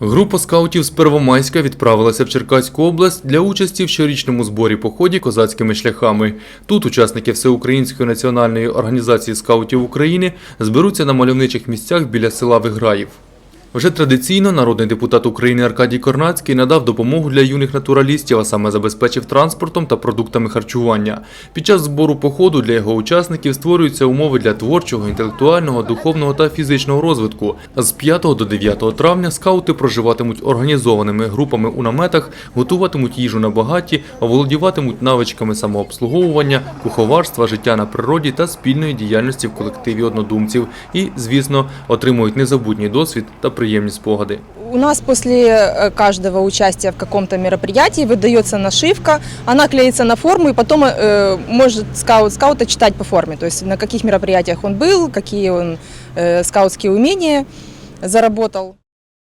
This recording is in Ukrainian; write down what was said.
Група скаутів з Первомайська відправилася в Черкаську область для участі в щорічному зборі поході козацькими шляхами. Тут учасники Всеукраїнської національної організації скаутів України зберуться на мальовничих місцях біля села Виграїв. Вже традиційно народний депутат України Аркадій Корнацький надав допомогу для юних натуралістів, а саме забезпечив транспортом та продуктами харчування. Під час збору походу для його учасників створюються умови для творчого, інтелектуального, духовного та фізичного розвитку. З 5 до 9 травня скаути проживатимуть організованими групами у наметах, готуватимуть їжу на багаті, оволодіватимуть навичками самообслуговування, куховарства, життя на природі та спільної діяльності в колективі однодумців. І, звісно, отримують незабутній досвід та приємні спогади. У нас после э, каждого участия в каком-то мероприятии выдается нашивка, она клеится на форму, и потом э, может скаут, скаута читать по форме, то есть на каких мероприятиях он был, какие он э, скаутские умения заработал.